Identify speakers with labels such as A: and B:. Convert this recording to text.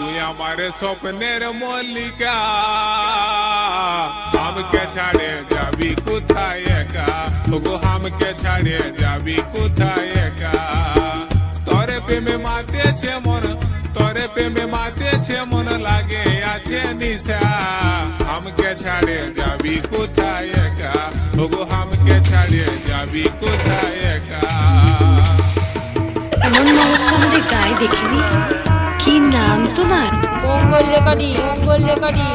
A: তুই আমার স্বপ্নের মল্লিকা আমাকে ছাড়ে যাবি কোথায় একা ওগো আমাকে ছাড়ে যাবি কোথায় একা তরে প্রেমে মাতেছে মন তরে প্রেমে মাতেছে মন লাগে আছে নিশা আমাকে ছাড়ে যাবি কোথায় একা ওগো আমাকে ছাড়ে যাবি কোথায় একা
B: দেখিনি কি নাম তোমার?
C: মঙ্গল রেকর্ডিং মঙ্গল রেকর্ডিং